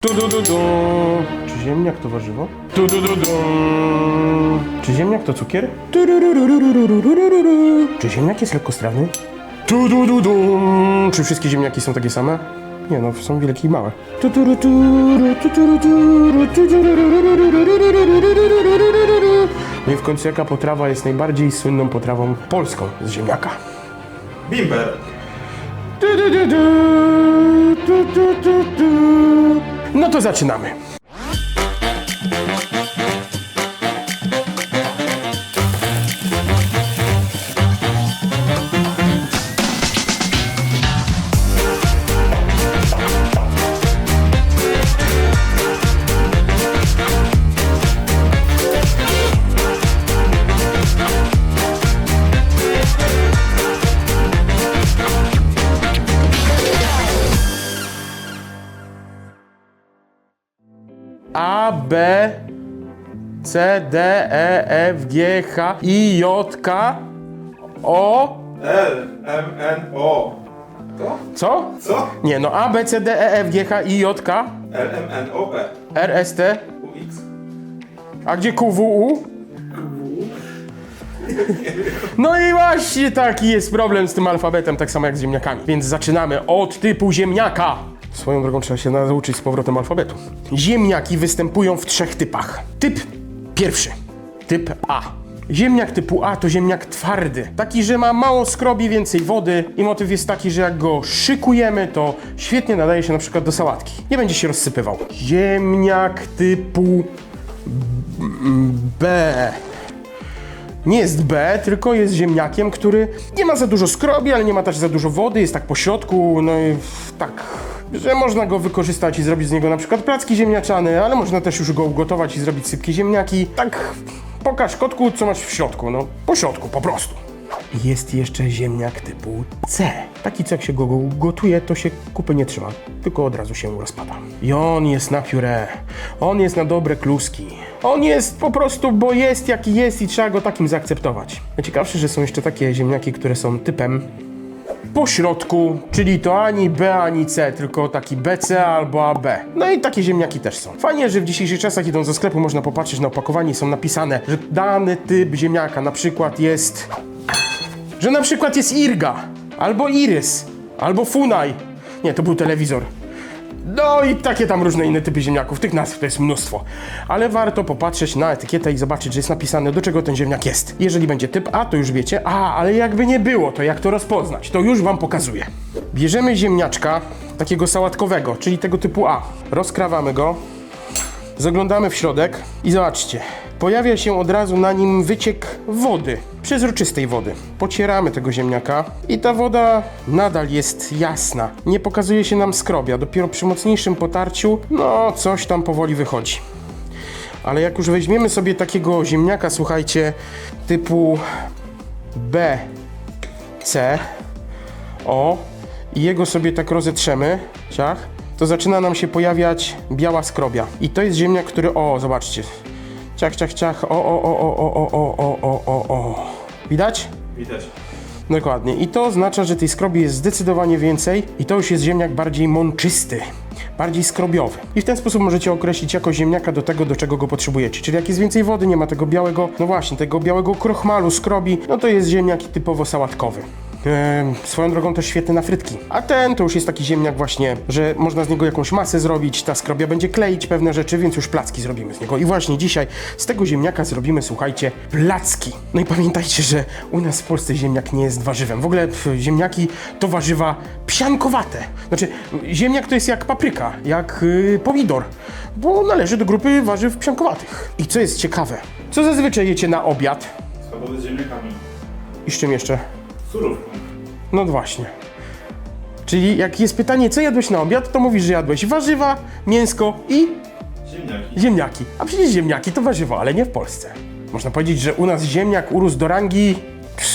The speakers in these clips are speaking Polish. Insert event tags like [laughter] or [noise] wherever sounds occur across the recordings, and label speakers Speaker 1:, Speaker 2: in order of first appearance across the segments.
Speaker 1: Tu, du, du, du. Czy ziemniak to warzywo? Tu, du, du, du. Czy ziemniak to cukier? Tu, du, du, du, du, du, du, du, du, du. Czy ziemniak jest lekkostrawny? Tu, du, du, du. Czy wszystkie ziemniaki są takie same? Nie no, są wielkie i małe. Tu, tu, du, tu, du, tu, tu, du, tu, du, tu, du, du, du, du, du, du, du, du, du, du, du, du, du, du, du. No i w końcu jaka potrawa jest najbardziej słynną potrawą polską z ziemniaka?
Speaker 2: Bimber.
Speaker 1: Du, du, du, du, du, du, du, du. No to zaczynamy. H, I, J, K, O.
Speaker 2: L, M, N, O. To?
Speaker 1: Co?
Speaker 2: Co?
Speaker 1: Nie, no A, B, C, D, E, F, G, H, I, J, K,
Speaker 2: L, M, N, O, P.
Speaker 1: R, S, T.
Speaker 2: U, X.
Speaker 1: A gdzie Q, W, U? No i właśnie taki jest problem z tym alfabetem, tak samo jak z ziemniakami. Więc zaczynamy od typu ziemniaka. Swoją drogą trzeba się nauczyć z powrotem alfabetu. Ziemniaki występują w trzech typach. Typ pierwszy. Typ A. Ziemniak typu A to ziemniak twardy. Taki, że ma mało skrobi, więcej wody i motyw jest taki, że jak go szykujemy, to świetnie nadaje się na przykład do sałatki. Nie będzie się rozsypywał. Ziemniak typu B. Nie jest B, tylko jest ziemniakiem, który nie ma za dużo skrobi, ale nie ma też za dużo wody, jest tak po środku, no i tak, że można go wykorzystać i zrobić z niego na przykład placki ziemniaczane, ale można też już go ugotować i zrobić sypkie ziemniaki. Tak, pokaż kotku, co masz w środku, no po środku, po prostu. Jest jeszcze ziemniak typu C. Taki, co jak się go gotuje, to się kupy nie trzyma, tylko od razu się rozpada. I on jest na pióre. On jest na dobre kluski. On jest po prostu, bo jest jaki jest i trzeba go takim zaakceptować. Najciekawsze, że są jeszcze takie ziemniaki, które są typem po środku, czyli to ani B, ani C, tylko taki BC albo AB. No i takie ziemniaki też są. Fajnie, że w dzisiejszych czasach idąc do sklepu można popatrzeć na opakowanie i są napisane, że dany typ ziemniaka na przykład jest że na przykład jest Irga, albo Irys, albo Funaj. Nie, to był telewizor. No i takie tam różne inne typy ziemniaków, tych nazw to jest mnóstwo. Ale warto popatrzeć na etykietę i zobaczyć, że jest napisane, do czego ten ziemniak jest. Jeżeli będzie typ A, to już wiecie, a, ale jakby nie było, to jak to rozpoznać? To już wam pokazuję. Bierzemy ziemniaczka, takiego sałatkowego, czyli tego typu A. Rozkrawamy go, Zaglądamy w środek i zobaczcie. Pojawia się od razu na nim wyciek wody, przezroczystej wody. Pocieramy tego ziemniaka i ta woda nadal jest jasna. Nie pokazuje się nam skrobia. Dopiero przy mocniejszym potarciu, no coś tam powoli wychodzi. Ale jak już weźmiemy sobie takiego ziemniaka, słuchajcie, typu B, C, o i jego sobie tak rozetrzemy, ciach, to zaczyna nam się pojawiać biała skrobia. I to jest ziemniak, który, o, zobaczcie, ciach, ciach, ciach, o, o, o, o, o, o, o, o, o, o. Widać?
Speaker 2: Widać.
Speaker 1: Dokładnie. I to oznacza, że tej skrobi jest zdecydowanie więcej i to już jest ziemniak bardziej mączysty, bardziej skrobiowy. I w ten sposób możecie określić jakość ziemniaka do tego, do czego go potrzebujecie. Czyli jak jest więcej wody, nie ma tego białego, no właśnie, tego białego krochmalu, skrobi, no to jest ziemniak typowo sałatkowy. Ehm, swoją drogą też świetny na frytki. A ten to już jest taki ziemniak właśnie, że można z niego jakąś masę zrobić, ta skrobia będzie kleić pewne rzeczy, więc już placki zrobimy z niego. I właśnie dzisiaj z tego ziemniaka zrobimy, słuchajcie, placki. No i pamiętajcie, że u nas w Polsce ziemniak nie jest warzywem. W ogóle pf, ziemniaki to warzywa psiankowate. Znaczy, ziemniak to jest jak papryka, jak yy, pomidor, bo należy do grupy warzyw psiankowatych. I co jest ciekawe, co zazwyczaj jecie na obiad
Speaker 2: Schabowy z ziemniakami.
Speaker 1: i z czym jeszcze?
Speaker 2: Surówką.
Speaker 1: No właśnie. Czyli jak jest pytanie, co jadłeś na obiad, to mówisz, że jadłeś warzywa, mięsko i
Speaker 2: Ziemniaki.
Speaker 1: ziemniaki. A przecież ziemniaki to warzywo, ale nie w Polsce. Można powiedzieć, że u nas ziemniak urósł do rangi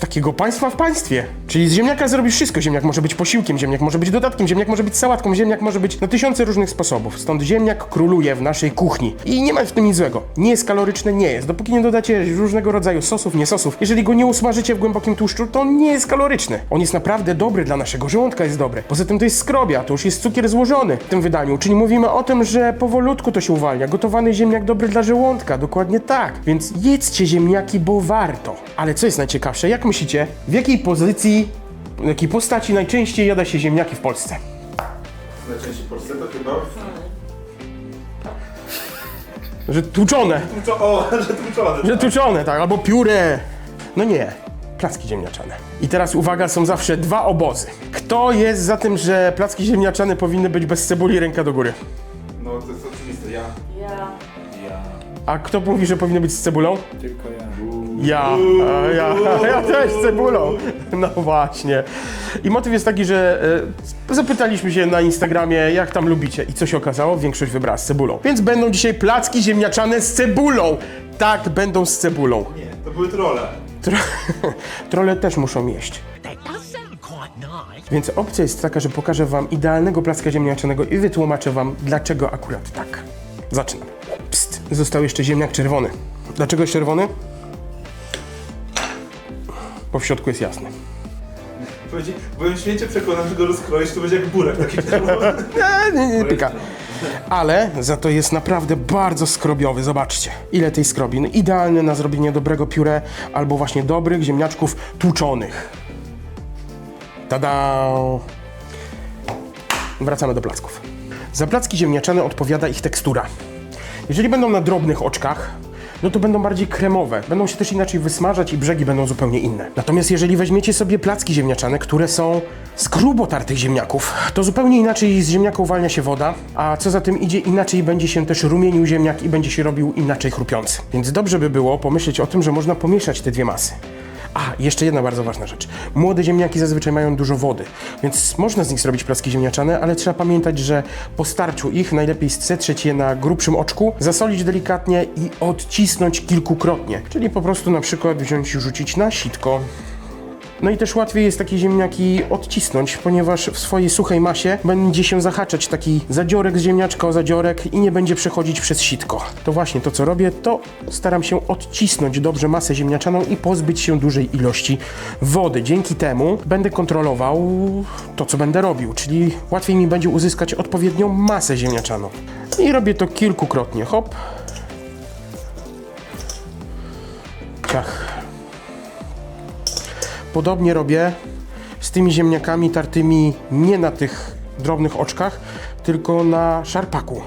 Speaker 1: takiego państwa w państwie. Czyli z ziemniaka zrobisz wszystko. Ziemniak może być posiłkiem, ziemniak może być dodatkiem, ziemniak może być sałatką, ziemniak może być na tysiące różnych sposobów. Stąd ziemniak króluje w naszej kuchni. I nie ma w tym nic złego. Nie jest kaloryczny, nie jest. Dopóki nie dodacie różnego rodzaju sosów, nie sosów. Jeżeli go nie usmażycie w głębokim tłuszczu, to on nie jest kaloryczny. On jest naprawdę dobry dla naszego żołądka, jest dobry. Poza tym to jest skrobia, to już jest cukier złożony w tym wydaniu. Czyli mówimy o tym, że powolutku to się uwalnia. Gotowany ziemniak dobry dla żołądka, dokładnie tak. Więc jedzcie ziemniaki, bo warto. Ale co jest najciekawsze, jak myślicie, w jakiej pozycji, w jakiej postaci najczęściej jada się ziemniaki w Polsce?
Speaker 2: Najczęściej w Polsce to chyba... [laughs]
Speaker 1: Że tłuczone,
Speaker 2: Tłuczo- O, [laughs] że tłuczone.
Speaker 1: że tłuczone, tak, albo pióre. No nie, placki ziemniaczane. I teraz uwaga, są zawsze dwa obozy. Kto jest za tym, że placki ziemniaczane powinny być bez cebuli, ręka do góry?
Speaker 2: No to jest oczywiste, ja.
Speaker 3: Ja.
Speaker 2: Ja.
Speaker 1: A kto mówi, że powinny być z cebulą?
Speaker 2: Tylko ja.
Speaker 1: Ja, ja, [laughs] ja też z cebulą. No właśnie. I motyw jest taki, że e, zapytaliśmy się na Instagramie, jak tam lubicie. I co się okazało? Większość wybrała z cebulą. Więc będą dzisiaj placki ziemniaczane z cebulą. Tak, będą z cebulą.
Speaker 2: Nie, to były trolle.
Speaker 1: Tro [laughs] Trole też muszą jeść. Więc opcja jest taka, że pokażę wam idealnego placka ziemniaczanego i wytłumaczę wam, dlaczego akurat tak. Zaczynam. Psst, został jeszcze ziemniak czerwony. Dlaczego jest czerwony? Bo w środku jest jasny.
Speaker 2: Powiedzi- Byłem święcie przekonany, że go rozkroisz, to będzie jak burek taki.
Speaker 1: Eee, [laughs] nie, nie, pyka. Ale za to jest naprawdę bardzo skrobiowy. Zobaczcie, ile tej skrobi. No, idealny na zrobienie dobrego pióre albo właśnie dobrych ziemniaczków tłuczonych. Tada! Wracamy do placków. Za placki ziemniaczane odpowiada ich tekstura. Jeżeli będą na drobnych oczkach, no to będą bardziej kremowe. Będą się też inaczej wysmażać i brzegi będą zupełnie inne. Natomiast jeżeli weźmiecie sobie placki ziemniaczane, które są z grubo tartych ziemniaków, to zupełnie inaczej z ziemniaka uwalnia się woda, a co za tym idzie, inaczej będzie się też rumienił ziemniak i będzie się robił inaczej chrupiący. Więc dobrze by było pomyśleć o tym, że można pomieszać te dwie masy. A, jeszcze jedna bardzo ważna rzecz. Młode ziemniaki zazwyczaj mają dużo wody, więc można z nich zrobić placki ziemniaczane, ale trzeba pamiętać, że po starciu ich najlepiej zetrzeć je na grubszym oczku, zasolić delikatnie i odcisnąć kilkukrotnie. Czyli po prostu na przykład wziąć i rzucić na sitko. No i też łatwiej jest takie ziemniaki odcisnąć, ponieważ w swojej suchej masie będzie się zahaczać taki zadziorek z ziemniaczka o zadziorek i nie będzie przechodzić przez sitko. To właśnie to, co robię, to staram się odcisnąć dobrze masę ziemniaczaną i pozbyć się dużej ilości wody. Dzięki temu będę kontrolował to, co będę robił, czyli łatwiej mi będzie uzyskać odpowiednią masę ziemniaczaną. I robię to kilkukrotnie. Hop. Ciach. Podobnie robię z tymi ziemniakami tartymi nie na tych drobnych oczkach, tylko na szarpaku.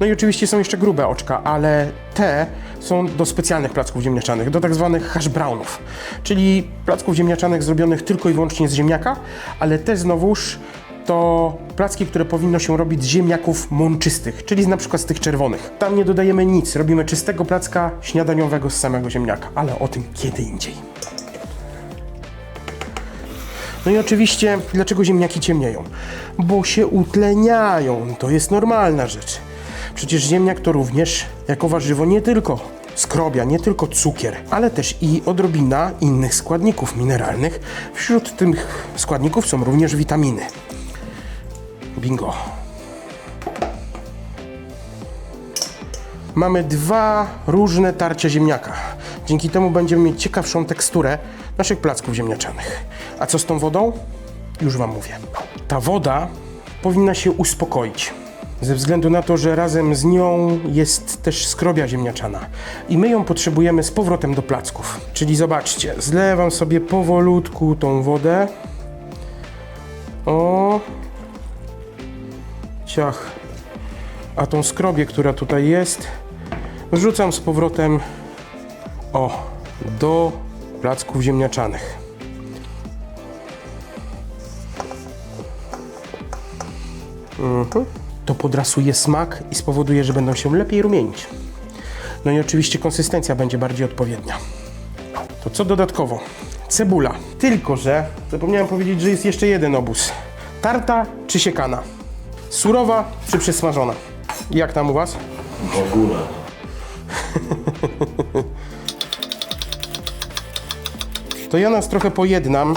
Speaker 1: No i oczywiście są jeszcze grube oczka, ale te są do specjalnych placków ziemniaczanych, do tak zwanych hash brownów, czyli placków ziemniaczanych zrobionych tylko i wyłącznie z ziemniaka, ale te znowuż to placki, które powinno się robić z ziemniaków mączystych, czyli na przykład z tych czerwonych. Tam nie dodajemy nic, robimy czystego placka śniadaniowego z samego ziemniaka, ale o tym kiedy indziej. No i oczywiście, dlaczego ziemniaki ciemnieją? Bo się utleniają. To jest normalna rzecz. Przecież ziemniak to również jako warzywo nie tylko skrobia, nie tylko cukier, ale też i odrobina innych składników mineralnych. Wśród tych składników są również witaminy. Bingo. Mamy dwa różne tarcia ziemniaka. Dzięki temu będziemy mieć ciekawszą teksturę naszych placków ziemniaczanych. A co z tą wodą? Już Wam mówię. Ta woda powinna się uspokoić. Ze względu na to, że razem z nią jest też skrobia ziemniaczana. I my ją potrzebujemy z powrotem do placków. Czyli zobaczcie, zlewam sobie powolutku tą wodę. O. Ciach. A tą skrobię, która tutaj jest, wrzucam z powrotem o, do placków ziemniaczanych. Mhm. To podrasuje smak i spowoduje, że będą się lepiej rumienić. No i oczywiście konsystencja będzie bardziej odpowiednia. To co dodatkowo? Cebula. Tylko, że zapomniałem powiedzieć, że jest jeszcze jeden obóz. Tarta czy siekana? Surowa czy przesmażona? Jak tam u Was?
Speaker 2: W ogóle. [laughs]
Speaker 1: to ja nas trochę pojednam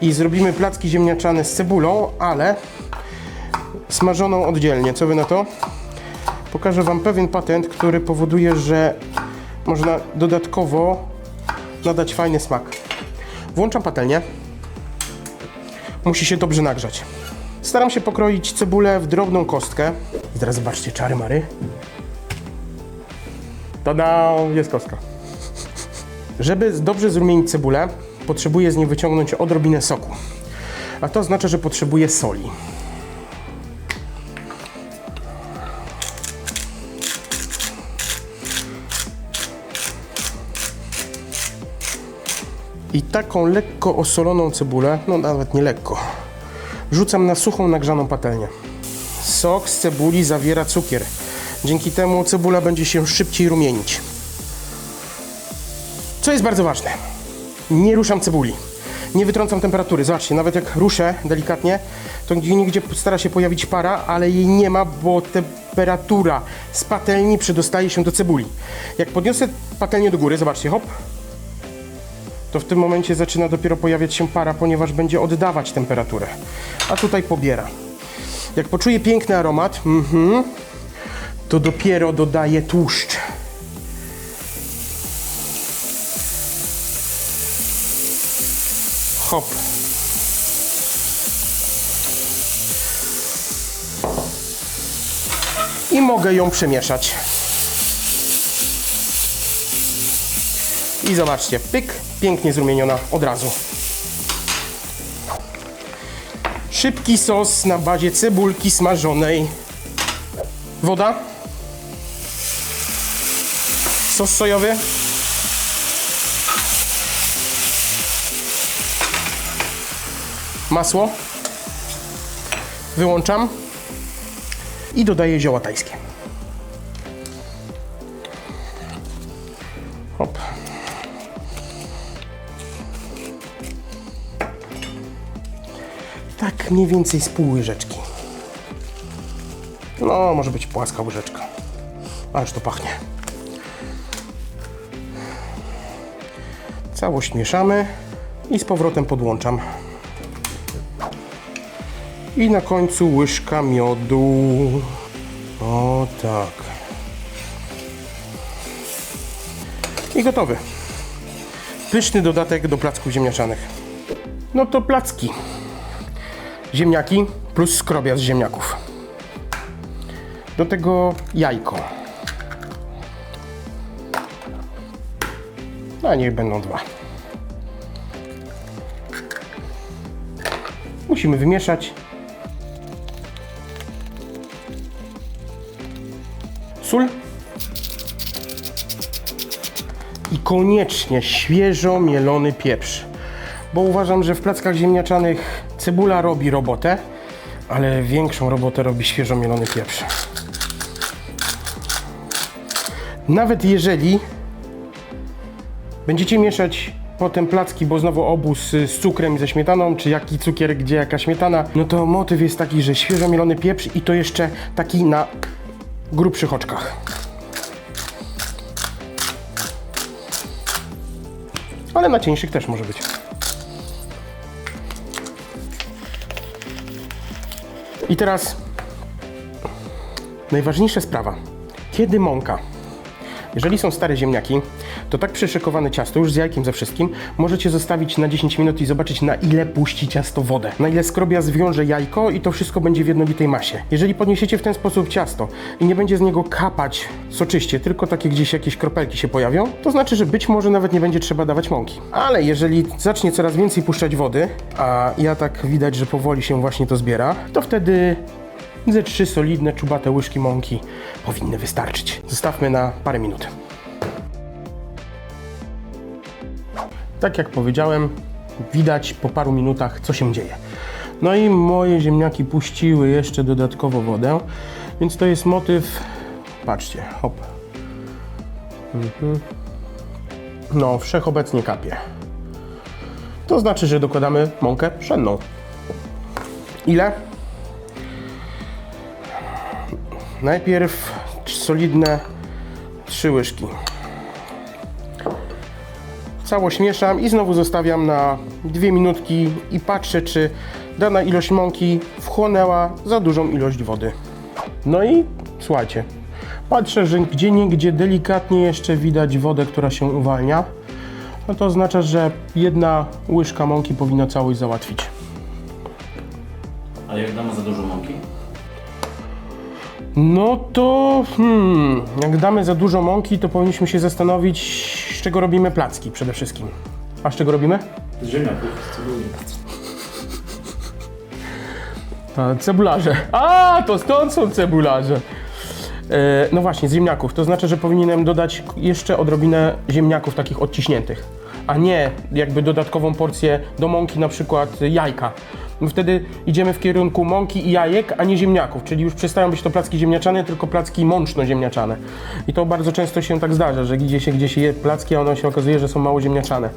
Speaker 1: i zrobimy placki ziemniaczane z cebulą, ale smażoną oddzielnie. Co wy na to? Pokażę wam pewien patent, który powoduje, że można dodatkowo nadać fajny smak. Włączam patelnię. Musi się dobrze nagrzać. Staram się pokroić cebulę w drobną kostkę. I teraz zobaczcie, czary mary. Tada! Jest kostka. Żeby dobrze zrumienić cebulę, potrzebuję z niej wyciągnąć odrobinę soku. A to oznacza, że potrzebuję soli. I taką lekko osoloną cebulę, no nawet nie lekko, wrzucam na suchą, nagrzaną patelnię. Sok z cebuli zawiera cukier. Dzięki temu cebula będzie się szybciej rumienić. Co jest bardzo ważne, nie ruszam cebuli. Nie wytrącam temperatury. Zobaczcie, nawet jak ruszę delikatnie, to gdzie nigdzie stara się pojawić para, ale jej nie ma, bo temperatura z patelni przedostaje się do cebuli. Jak podniosę patelnię do góry, zobaczcie, hop, to w tym momencie zaczyna dopiero pojawiać się para, ponieważ będzie oddawać temperaturę. A tutaj pobiera. Jak poczuję piękny aromat, mhm, to dopiero dodaję tłuszcz. Hop. I mogę ją przemieszać. I zobaczcie, pyk, pięknie zrumieniona od razu. Szybki sos na bazie cebulki smażonej. Woda. Sos sojowy. Masło. Wyłączam. I dodaję zioła tajskie. Mniej więcej z pół łyżeczki. No, może być płaska łyżeczka. Ależ to pachnie. Całość mieszamy i z powrotem podłączam. I na końcu łyżka miodu. O tak. I gotowy. Pyszny dodatek do placków ziemniaczanych. No to placki ziemniaki plus skrobia z ziemniaków. Do tego jajko. A niech będą dwa. Musimy wymieszać. Sól. I koniecznie świeżo mielony pieprz. Bo uważam, że w plackach ziemniaczanych cebula robi robotę, ale większą robotę robi świeżo mielony pieprz. Nawet jeżeli będziecie mieszać potem placki, bo znowu obóz z cukrem i ze śmietaną, czy jaki cukier, gdzie jaka śmietana, no to motyw jest taki, że świeżo mielony pieprz i to jeszcze taki na grubszych oczkach. Ale na cieńszych też może być. I teraz najważniejsza sprawa. Kiedy mąka? Jeżeli są stare ziemniaki, to tak przyszykowane ciasto, już z jajkiem ze wszystkim, możecie zostawić na 10 minut i zobaczyć na ile puści ciasto wodę. Na ile skrobia zwiąże jajko i to wszystko będzie w jednolitej masie. Jeżeli podniesiecie w ten sposób ciasto i nie będzie z niego kapać soczyście, tylko takie gdzieś jakieś kropelki się pojawią, to znaczy, że być może nawet nie będzie trzeba dawać mąki. Ale jeżeli zacznie coraz więcej puszczać wody, a ja tak widać, że powoli się właśnie to zbiera, to wtedy ze trzy solidne, czubate łyżki mąki powinny wystarczyć. Zostawmy na parę minut. Tak jak powiedziałem, widać po paru minutach, co się dzieje. No i moje ziemniaki puściły jeszcze dodatkowo wodę, więc to jest motyw. Patrzcie, hop. Mhm. No, wszechobecnie kapie. To znaczy, że dokładamy mąkę pszenną. Ile? Najpierw solidne trzy łyżki. Całość mieszam i znowu zostawiam na dwie minutki i patrzę, czy dana ilość mąki wchłonęła za dużą ilość wody. No i słuchajcie, patrzę, że gdzie niegdzie delikatnie jeszcze widać wodę, która się uwalnia. No to oznacza, że jedna łyżka mąki powinna całość załatwić.
Speaker 3: A jak damy za dużo mąki?
Speaker 1: No to hmm, jak damy za dużo mąki, to powinniśmy się zastanowić, z czego robimy placki przede wszystkim. A z czego robimy?
Speaker 3: Z ziemniaków, cebuli.
Speaker 1: A, cebularze. A, to stąd są cebularze. E, no właśnie, z ziemniaków. To znaczy, że powinienem dodać jeszcze odrobinę ziemniaków takich odciśniętych, a nie jakby dodatkową porcję do mąki, na przykład jajka. Wtedy idziemy w kierunku mąki i jajek, a nie ziemniaków, czyli już przestają być to placki ziemniaczane, tylko placki mączno-ziemniaczane. I to bardzo często się tak zdarza, że gdzieś się gdzieś je placki, a one się okazuje, że są mało ziemniaczane.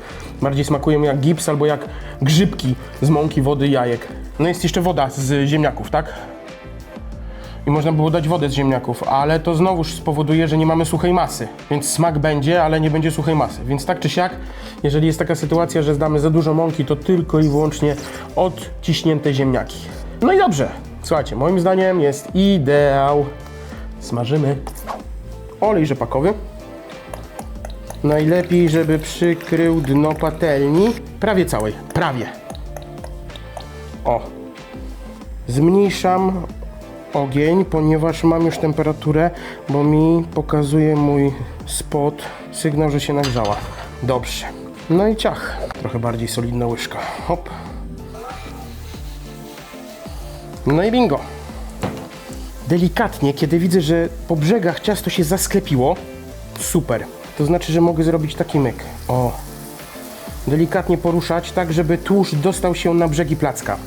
Speaker 1: Bardziej smakują jak gips albo jak grzybki z mąki, wody jajek. No jest jeszcze woda z ziemniaków, tak? I można było dać wodę z ziemniaków, ale to znowuż spowoduje, że nie mamy suchej masy. Więc smak będzie, ale nie będzie suchej masy. Więc tak czy siak, jeżeli jest taka sytuacja, że zdamy za dużo mąki, to tylko i wyłącznie odciśnięte ziemniaki. No i dobrze. Słuchajcie, moim zdaniem jest ideał. Smażymy. Olej rzepakowy. Najlepiej, żeby przykrył dno patelni. Prawie całej. Prawie. O. Zmniejszam ogień, ponieważ mam już temperaturę, bo mi pokazuje mój spot sygnał, że się nagrzała. Dobrze. No i ciach. Trochę bardziej solidna łyżka. Hop. No i bingo. Delikatnie, kiedy widzę, że po brzegach ciasto się zasklepiło, super. To znaczy, że mogę zrobić taki myk. O, delikatnie poruszać, tak żeby tłuszcz dostał się na brzegi placka,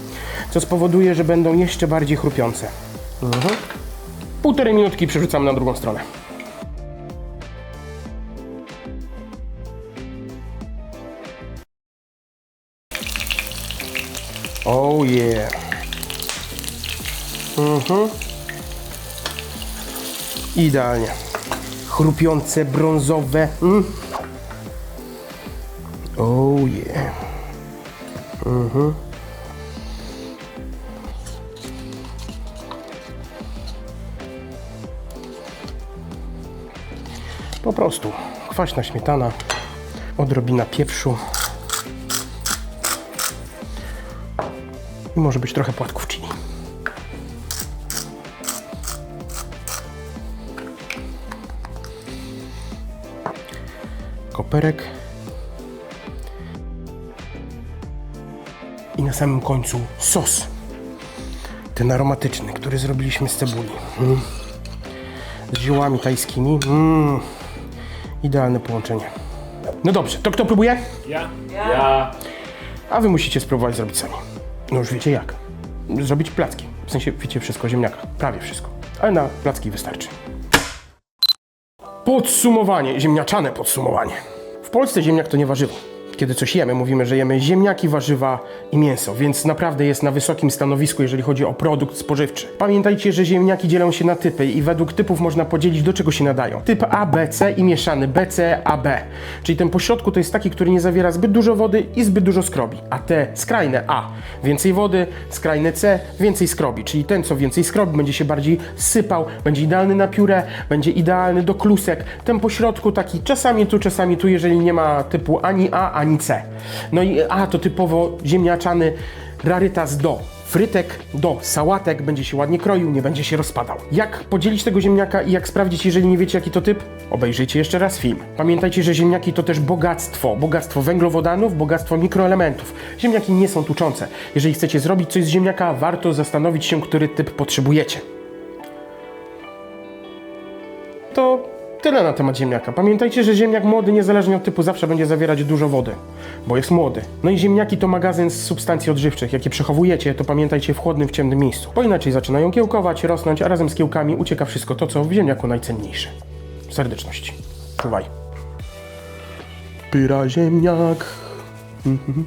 Speaker 1: co spowoduje, że będą jeszcze bardziej chrupiące. Mhm. Półtorej minutki przerzucamy na drugą stronę. Oh yeah. Mhm. Idealnie. Chrupiące, brązowe. Mm. Oh yeah. Po prostu kwaśna śmietana, odrobina pieprzu i może być trochę płatków chili. Koperek. I na samym końcu sos. Ten aromatyczny, który zrobiliśmy z cebuli. Mm. Z ziołami tajskimi. Mm. Idealne połączenie. No dobrze, to kto próbuje?
Speaker 3: Ja? Ja.
Speaker 1: A wy musicie spróbować zrobić sami. No już wiecie jak. Zrobić placki. W sensie wiecie wszystko o ziemniakach. Prawie wszystko. Ale na placki wystarczy. Podsumowanie. Ziemniaczane podsumowanie. W Polsce ziemniak to nie warzywo. Kiedy coś jemy, mówimy, że jemy ziemniaki, warzywa i mięso, więc naprawdę jest na wysokim stanowisku, jeżeli chodzi o produkt spożywczy. Pamiętajcie, że ziemniaki dzielą się na typy i według typów można podzielić, do czego się nadają. Typ A, B, C i mieszany B, C, A, B. Czyli ten pośrodku to jest taki, który nie zawiera zbyt dużo wody i zbyt dużo skrobi. A te skrajne A, więcej wody, skrajne C, więcej skrobi. Czyli ten, co więcej skrobi, będzie się bardziej sypał, będzie idealny na piórę, będzie idealny do klusek. Ten pośrodku taki czasami tu, czasami tu, jeżeli nie ma typu ani A, ani No i A to typowo ziemniaczany rarytas do frytek, do sałatek, będzie się ładnie kroił, nie będzie się rozpadał. Jak podzielić tego ziemniaka i jak sprawdzić, jeżeli nie wiecie jaki to typ? Obejrzyjcie jeszcze raz film. Pamiętajcie, że ziemniaki to też bogactwo. Bogactwo węglowodanów, bogactwo mikroelementów. Ziemniaki nie są tuczące. Jeżeli chcecie zrobić coś z ziemniaka, warto zastanowić się, który typ potrzebujecie. Tyle na temat ziemniaka. Pamiętajcie, że ziemniak młody, niezależnie od typu, zawsze będzie zawierać dużo wody, bo jest młody. No i ziemniaki to magazyn z substancji odżywczych. Jakie przechowujecie, to pamiętajcie w chłodnym, w ciemnym miejscu. Bo inaczej zaczynają kiełkować, rosnąć, a razem z kiełkami ucieka wszystko to, co w ziemniaku najcenniejsze. Serdeczności. Czuwaj. Pyra ziemniak. Mhm.